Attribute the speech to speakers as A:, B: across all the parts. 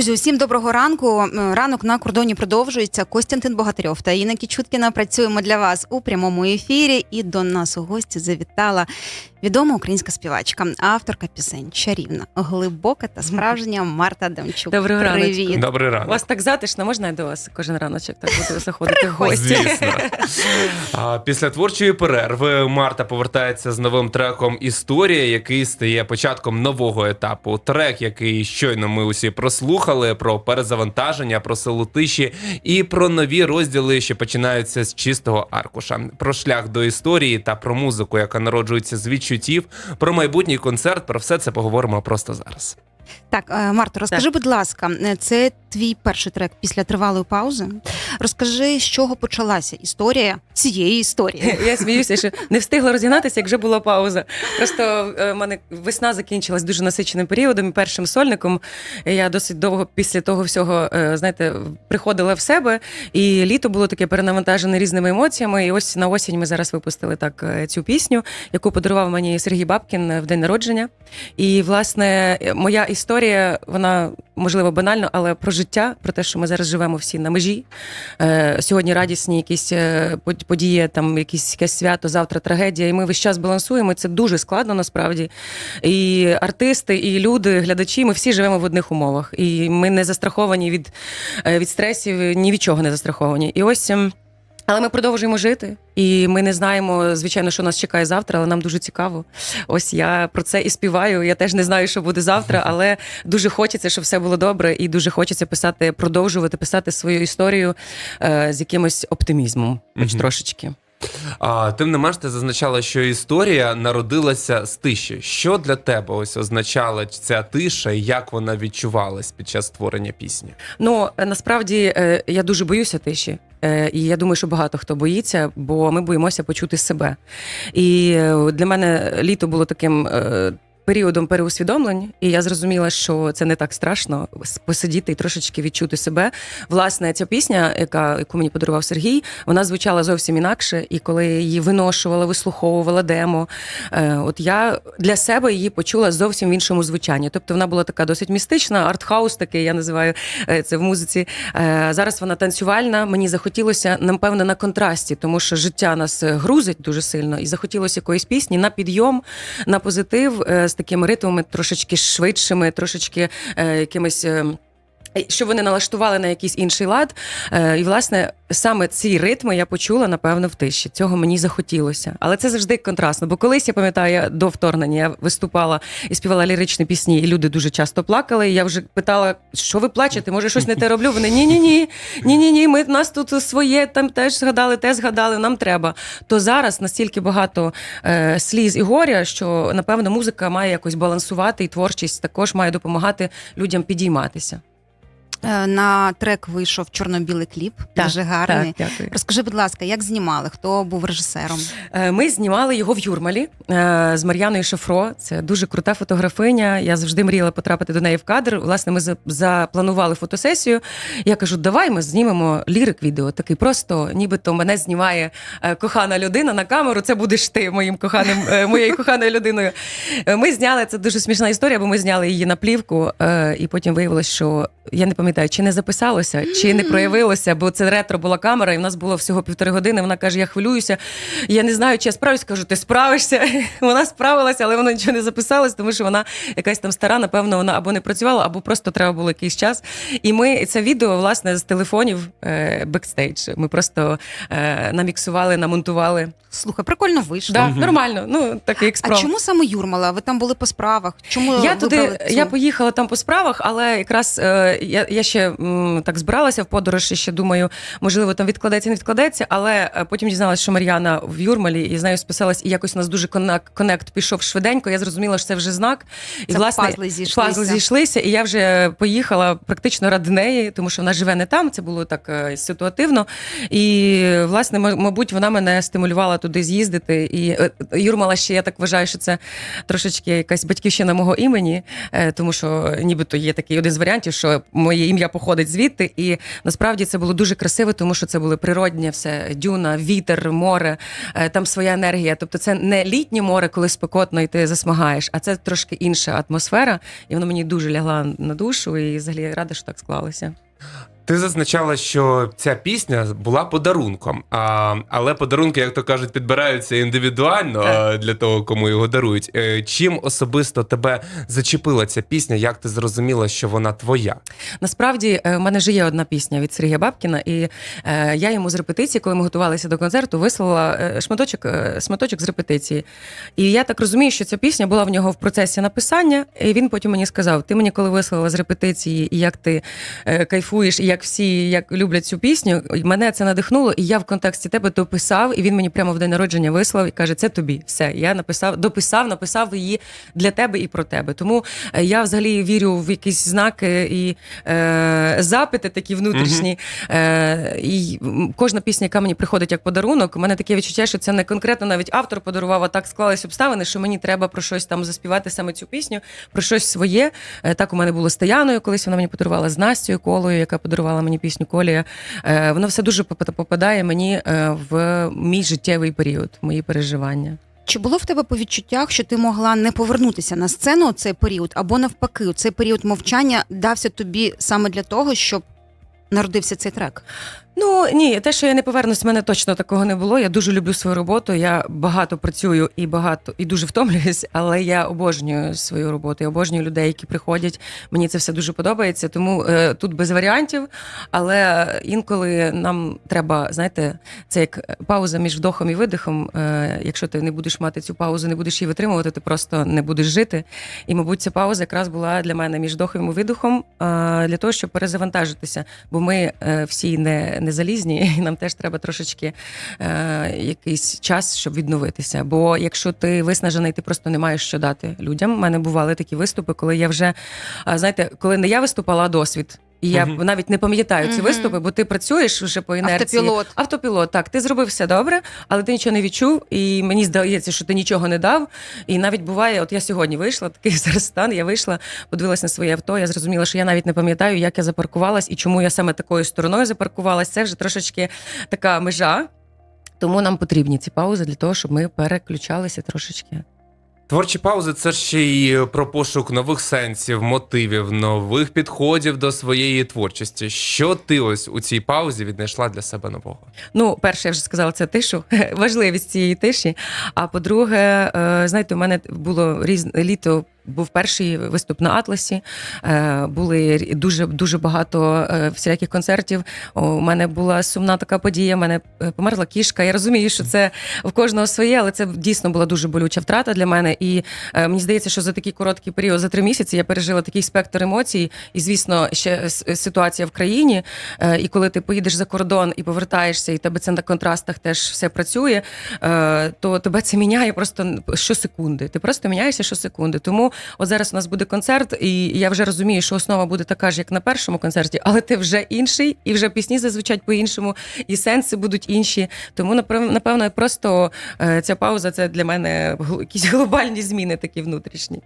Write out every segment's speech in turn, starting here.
A: Друзі, усім доброго ранку. Ранок на кордоні продовжується. Костянтин Богатирьов та Інна Кічуткіна працюємо для вас у прямому ефірі. І до нас у гості завітала відома українська співачка, авторка пісень, чарівна, глибока та справжня Марта Демчук.
B: Доброго.
A: Привіт.
C: Добрий
B: У вас так затишно, можна я до вас кожен раночок так буду заходити в гості?
C: Звісно. А, Після творчої перерви Марта повертається з новим треком Історія, який стає початком нового етапу. Трек, який щойно ми усі прослухали, про перезавантаження, про село тиші і про нові розділи, що починаються з чистого аркуша. Про шлях до історії та про музику, яка народжується з відчуттів, про майбутній концерт. Про все це поговоримо просто зараз.
A: Так, е, Марта, розкажи, будь ласка, е, це твій перший трек після тривалої паузи. Розкажи, з чого почалася історія цієї історії.
B: Я сміюся, що не встигла розігнатися, як вже була пауза. Просто е, в мене весна закінчилась дуже насиченим періодом. і Першим сольником я досить довго після того всього, знаєте, приходила в себе. І літо було таке перенавантажене різними емоціями. І ось на осінь ми зараз випустили так цю пісню, яку подарував мені Сергій Бабкін в день народження. І власне моя історія, вона можливо банально, але про життя, про те, що ми зараз живемо всі на межі. Е, Сьогодні радісні якісь е, події, там якісь якесь свято, завтра трагедія. І ми весь час балансуємо. Це дуже складно насправді. І артисти, і люди, глядачі, ми всі живемо в одних умовах. І ми не застраховані від, е, від стресів, ні від чого не застраховані. І ось. Але ми продовжуємо жити, і ми не знаємо, звичайно, що нас чекає завтра, але нам дуже цікаво. Ось я про це і співаю. Я теж не знаю, що буде завтра, але дуже хочеться, щоб все було добре, і дуже хочеться писати, продовжувати писати свою історію е, з якимось оптимізмом, хоч
C: Мгм.
B: трошечки.
C: А тим не менш, ти зазначала, що історія народилася з тиші. Що для тебе ось означала ця тиша, і як вона відчувалась під час створення пісні?
B: Ну е, насправді е, я дуже боюся тиші. Е, І я думаю, що багато хто боїться, бо ми боїмося почути себе. І для мене літо було таким. Періодом переусвідомлень, і я зрозуміла, що це не так страшно посидіти і трошечки відчути себе. Власне, ця пісня, яка яку мені подарував Сергій, вона звучала зовсім інакше. І коли її виношувала, вислуховувала демо, е, от я для себе її почула зовсім в іншому звучанні. Тобто вона була така досить містична, артхаус такий, я називаю е, це в музиці. Е, Зараз вона танцювальна. Мені захотілося, напевно, на контрасті, тому що життя нас е, грузить дуже сильно, і захотілося якоїсь пісні на підйом, на позитив е, з такими ритмами трошечки швидшими, трошечки е, якимись. Е, щоб вони налаштували на якийсь інший лад. Е, і, власне, саме ці ритми я почула, напевно, в тиші. Цього мені захотілося. Але це завжди контрастно. Бо колись я пам'ятаю, до вторгнення я виступала і співала ліричні пісні, і люди дуже часто плакали. І я вже питала, що ви плачете? Може, щось не те роблю? Вони ні, ні, ні, ні, ні, ні. Ми нас тут своє там теж згадали, те згадали. Нам треба. То зараз настільки багато е, сліз і горя, що напевно музика має якось балансувати, і творчість також має допомагати людям підійматися.
A: Е, На трек вийшов чорно-білий кліп, дуже гарний.
B: Так, дякую.
A: Розкажи, будь ласка, як знімали? Хто був режисером?
B: Е, Ми знімали його в Юрмалі е, з Мар'яною Шафро. Це дуже крута фотографиня. Я завжди мріяла потрапити до неї в кадр. Власне, ми запланували фотосесію. Я кажу, давай ми знімемо лірик відео. Такий просто, нібито мене знімає кохана людина на камеру. Це будеш ти моїм коханим, моєю коханою людиною. Ми зняли це дуже смішна історія, бо ми зняли її на плівку, і потім виявилось, що я не пам'ятаю, чи не записалося, чи не проявилося, бо це ретро була камера, і в нас було всього півтори години. Вона каже: Я хвилююся. Я не знаю, чи я справлюсь. Кажу, ти справишся. Вона справилася, але вона нічого не записалась, тому що вона якась там стара, напевно, вона або не працювала, або просто треба було якийсь час. І ми це відео, власне, з телефонів е, бекстейдж. Ми просто е, наміксували, намонтували.
A: Слухай, прикольно вийшло.
B: Да,
C: Мгм.
B: Нормально. Ну такий
A: А
B: експром.
A: чому саме Юрмала? Ви там були по справах? Чому
B: Я туди
A: цю?
B: я поїхала там по справах, але якраз е, я, я ще м, так збиралася в подорож і ще думаю, можливо, там відкладеться, не відкладеться. Але е, потім дізналася, що Мар'яна в Юрмалі і з нею списалась, і якось у нас дуже коннект, пішов швиденько. Я зрозуміла, що це вже знак. І
A: Це
B: власне
A: пазли зійшлися.
B: пазли зійшлися, і я вже поїхала практично ради неї, тому що вона живе не там. Це було так е, ситуативно. І власне, мабуть, вона мене стимулювала туди з'їздити. І е, Юрмала ще я так вважаю, що це трошечки якась батьківщина мого імені, тому що нібито є такий один з варіантів, що моє ім'я походить звідти. І насправді це було дуже красиво, тому що це були природні все дюна, вітер, море, е, там своя енергія. Тобто, це не літнє море, коли спекотно і ти засмагаєш, а це трошки інша атмосфера, і воно мені дуже лягла на душу. І взагалі рада, що так склалося.
C: Ти зазначала, що ця пісня була подарунком, а, але подарунки, як то кажуть, підбираються індивідуально
B: Так.
C: для того, кому його дарують. Е, Чим особисто тебе зачепила ця пісня? Як ти зрозуміла, що вона твоя?
B: Насправді, е, в мене вже є одна пісня від Сергія Бабкіна, і е, я йому з репетиції, коли ми готувалися до концерту, вислала шматочок, шматочок з репетиції. І я так розумію, що ця пісня була в нього в процесі написання, і він потім мені сказав: ти мені коли вислала з репетиції, і як ти кайфуєш, і як всі як люблять цю пісню, мене це надихнуло, і я в контексті тебе дописав, і він мені прямо в день народження вислав і каже: Це тобі. Все. Я написав, дописав, написав її для тебе і про тебе. Тому е, я взагалі вірю в якісь знаки і е, запити такі внутрішні. Е, і кожна пісня, яка мені приходить як подарунок, у мене таке відчуття, що це не конкретно навіть автор подарував, а так склались обставини, що мені треба про щось там заспівати саме цю пісню, про щось своє. Е, так у мене було з Таяною, колись вона мені подарувала з Настю Колою, яка подарувала мені пісню Колія. Е, воно все дуже попадає мені е, в мій життєвий період, мої переживання.
A: Чи було в тебе по відчуттях, що ти могла не повернутися на сцену у цей період, або навпаки, у цей період мовчання дався тобі саме для того, щоб народився цей трек?
B: Ну ні, те, що я не повернусь, в мене точно такого не було. Я дуже люблю свою роботу. Я багато працюю і багато і дуже втомлююсь, але я обожнюю свою роботу. Я обожнюю людей, які приходять. Мені це все дуже подобається. Тому е, тут без варіантів. Але інколи нам треба, знаєте, це як пауза між вдохом і видихом. Е, якщо ти не будеш мати цю паузу, не будеш її витримувати, ти просто не будеш жити. І, мабуть, ця пауза якраз була для мене між вдохом і видихом е, для того, щоб перезавантажитися. Бо ми е, всі не, не залізні, і нам теж треба трошечки е, якийсь час, щоб відновитися. Бо якщо ти виснажений, ти просто не маєш що дати людям. У мене бували такі виступи, коли я вже знаєте, коли не я виступала, а досвід. І я
C: Мгм.
B: навіть не пам'ятаю ці
A: Мгм.
B: виступи, бо ти працюєш вже по інерції.
A: Автопілот.
B: Автопілот, так, ти зробив все добре, але ти нічого не відчув, і мені здається, що ти нічого не дав. І навіть буває, от я сьогодні вийшла, такий зараз стан, я вийшла, подивилась на своє авто, я зрозуміла, що я навіть не пам'ятаю, як я запаркувалась і чому я саме такою стороною запаркувалась. Це вже трошечки така межа. Тому нам потрібні ці паузи для того, щоб ми переключалися трошечки.
C: Творчі паузи це ще й про пошук нових сенсів, мотивів, нових підходів до своєї творчості. Що ти ось у цій паузі віднайшла для себе нового?
B: Ну, перше, я вже сказала, це тишу, важливість цієї тиші. А по-друге, е, знаєте, у мене було різне літо. Був перший виступ на Атласі. е, Були дуже дуже багато е, всіляких концертів. У мене була сумна така подія. У мене е, померла кішка. Я розумію, що це в кожного своє, але це дійсно була дуже болюча втрата для мене. І мені здається, що за такий короткий період, за три місяці, я пережила такий спектр емоцій. І звісно, ще ситуація в країні. І коли ти поїдеш за кордон і повертаєшся, і тебе це на контрастах теж все працює, то тебе це міняє просто щосекунди. Ти просто міняєшся щосекунди. Тому от зараз у нас буде концерт, і я вже розумію, що основа буде така ж, як на першому концерті, але ти вже інший, і вже пісні зазвучать по-іншому, і сенси будуть інші. Тому напевно, просто е, ця пауза це для мене якісь глобальні зміни такі внутрішні.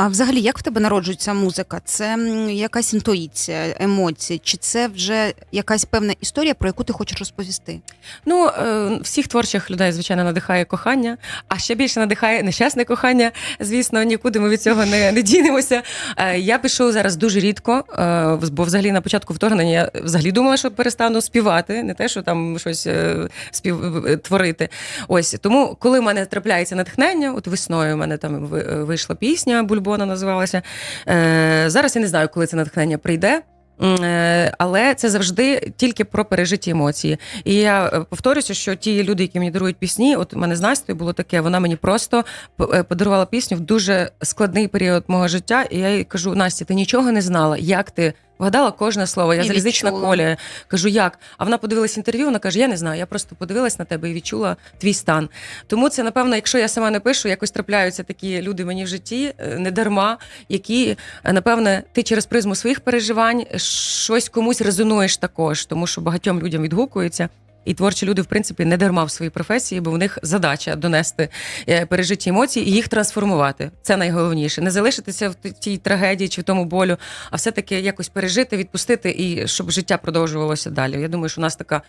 A: А взагалі, як в тебе народжується музика? Це якась інтуїція, емоції, чи це вже якась певна історія, про яку ти хочеш розповісти?
B: Ну, е, всіх творчих людей, звичайно, надихає кохання, а ще більше надихає нещасне кохання. Звісно, нікуди ми від цього не, не дінемося. Е, Я пишу зараз дуже рідко, е, бо взагалі на початку вторгнення я взагалі думала, що перестану співати, не те, що там щось спів творити. Ось тому, коли в мене трапляється натхнення, от весною в мене там ви- е, вийшла пісня, вона називалася. Е, Зараз я не знаю, коли це натхнення прийде. Е, Але це завжди тільки про пережиті емоції. І я е, повторюся, що ті люди, які мені дарують пісні, от у мене з Настю було таке, вона мені просто е, подарувала пісню в дуже складний період мого життя. І я їй кажу: Настя, ти нічого не знала, як ти вгадала кожне слово. Я
A: І
B: залізнична
A: відчула.
B: коля. Кажу, як? А вона подивилась інтерв'ю, вона каже: Я не знаю, я просто подивилась на тебе і відчула твій стан. Тому це, напевно, якщо я сама не пишу, якось трапляються такі люди мені в житті, е, не дарма, які, е, напевне, ти через призму своїх переживань щось комусь резонуєш також, тому що багатьом людям відгукується. І творчі люди, в принципі, не дарма в своїй професії, бо в них задача донести е, пережиті емоції і їх трансформувати. Це найголовніше. Не залишитися в тій трагедії чи в тому болю, а все-таки якось пережити, відпустити і щоб життя продовжувалося далі. Я думаю, що у нас така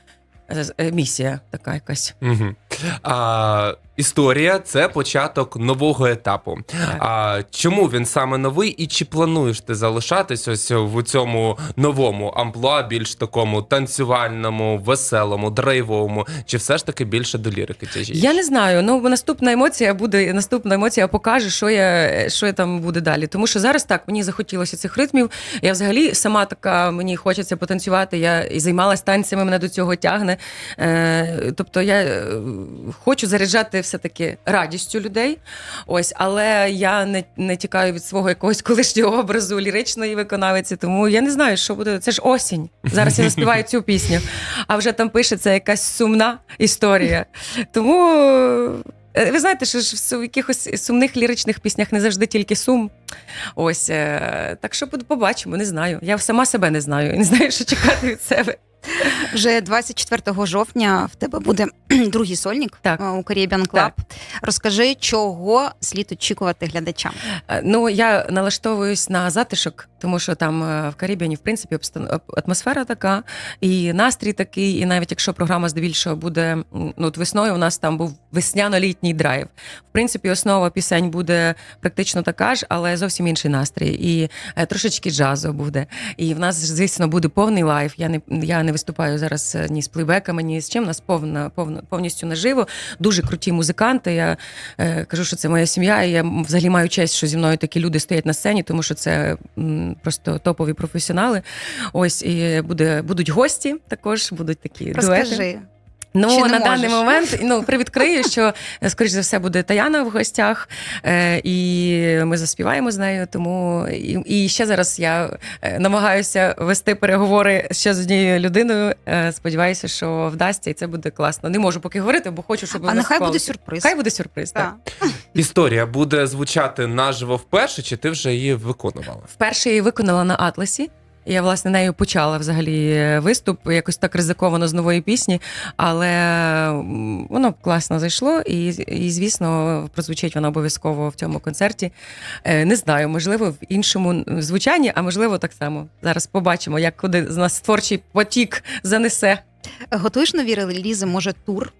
B: е, е, місія, така якась.
C: Угу. А, історія це початок нового етапу. А чому він саме новий, і чи плануєш ти залишатись ось в цьому новому амплуа, більш такому танцювальному, веселому, драйвовому, чи все ж таки більше до лірики тяжієш?
B: Я не знаю. Ну наступна емоція буде. Наступна емоція покаже, що я що я там буде далі. Тому що зараз так мені захотілося цих ритмів. Я взагалі сама така мені хочеться потанцювати. Я і займалась танцями, мене до цього тягне. Е, тобто я е, хочу заряджати все таки радістю людей. Ось, але я не, не тікаю від свого якогось колишнього образу ліричної виконавиці. Тому я не знаю, що буде. Це ж осінь. Зараз я заспіваю цю пісню, а вже там пишеться якась сумна історія. Тому е, ви знаєте, що ж в якихось сумних ліричних піснях не завжди тільки сум. Ось е, так що побачимо, не знаю. Я сама себе не знаю, не знаю, що чекати від себе.
A: Вже 24 жовтня в тебе буде другий сольник
B: Так.
A: е, у Caribbean Club.
B: Так.
A: Розкажи, чого слід очікувати глядачам.
B: Е, Ну я налаштовуюсь на затишок, тому що там е, в Карібіані, в принципі, атмосфера така, і настрій такий. І навіть якщо програма здебільшого буде ну, от весною, у нас там був весняно-літній драйв. В принципі, основа пісень буде практично така ж, але зовсім інший настрій. І трошечки джазу буде. І в нас, звісно, буде повний лайф. Я не я не виступаю зараз е, ні з плейбеками, ні з чим. У нас повна, повна повністю наживо. Дуже круті музиканти. Я е, кажу, що це моя сім'я. І я взагалі маю честь, що зі мною такі люди стоять на сцені, тому що це м, просто топові професіонали. Ось і буде будуть гості. Також будуть такі дуети. Ну
A: Чи не
B: на даний момент ну привідкрию, що скоріш за все буде Таяна в гостях, е, і ми заспіваємо з нею. Тому і, і ще зараз я е, намагаюся вести переговори ще з однією людиною. Е, сподіваюся, що вдасться, і це буде класно. Не можу поки говорити, бо хочу, щоб
A: А
B: у нас
A: буде сюрприз.
B: Хай буде сюрприз. Так.
A: Так.
C: Історія буде звучати наживо вперше, чи ти вже її виконувала?
B: Вперше її виконала на Атласі. Я власне нею почала взагалі виступ, якось так ризиковано з нової пісні, але воно класно зайшло, і, і звісно, прозвучить вона обов'язково в цьому концерті. Е, Не знаю, можливо, в іншому звучанні, а можливо, так само. Зараз побачимо, як куди з нас творчий потік занесе.
A: Готуєш нові релізи, може тур?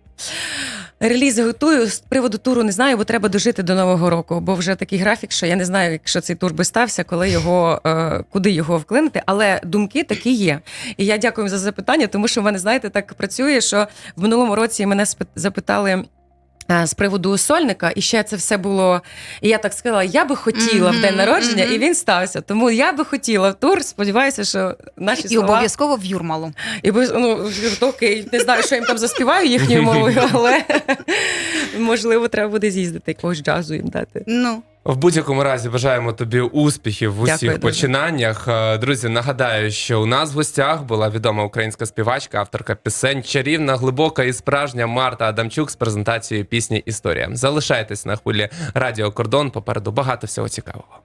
B: Релізи готую з приводу туру не знаю, бо треба дожити до нового року. Бо вже такий графік, що я не знаю, якщо цей тур би стався, коли його е, куди його вклинити. Але думки такі є. І я дякую за запитання, тому що в мене, знаєте, так працює, що в минулому році мене запитали. З приводу сольника, і ще це все було. І я так сказала: я би хотіла в день
A: народження,
B: народження,
A: мгм.
B: і він стався. Тому я би хотіла в тур. Сподіваюся, що наші
A: І
B: слова
A: обов'язково в Юрмалу.
B: і ну окей, не знаю, що їм там заспіваю їхньою мовою, але можливо, треба буде з'їздити якогось джазу їм дати.
A: Ну,
C: В будь-якому разі бажаємо тобі успіхів в усіх
B: Дякую дуже.
C: починаннях. Е, Друзі, нагадаю, що у нас в гостях була відома українська співачка, авторка пісень, чарівна, глибока і справжня Марта Адамчук з презентацією пісні Історія. Залишайтесь на хвилі Радіо Кордон. Попереду багато всього цікавого.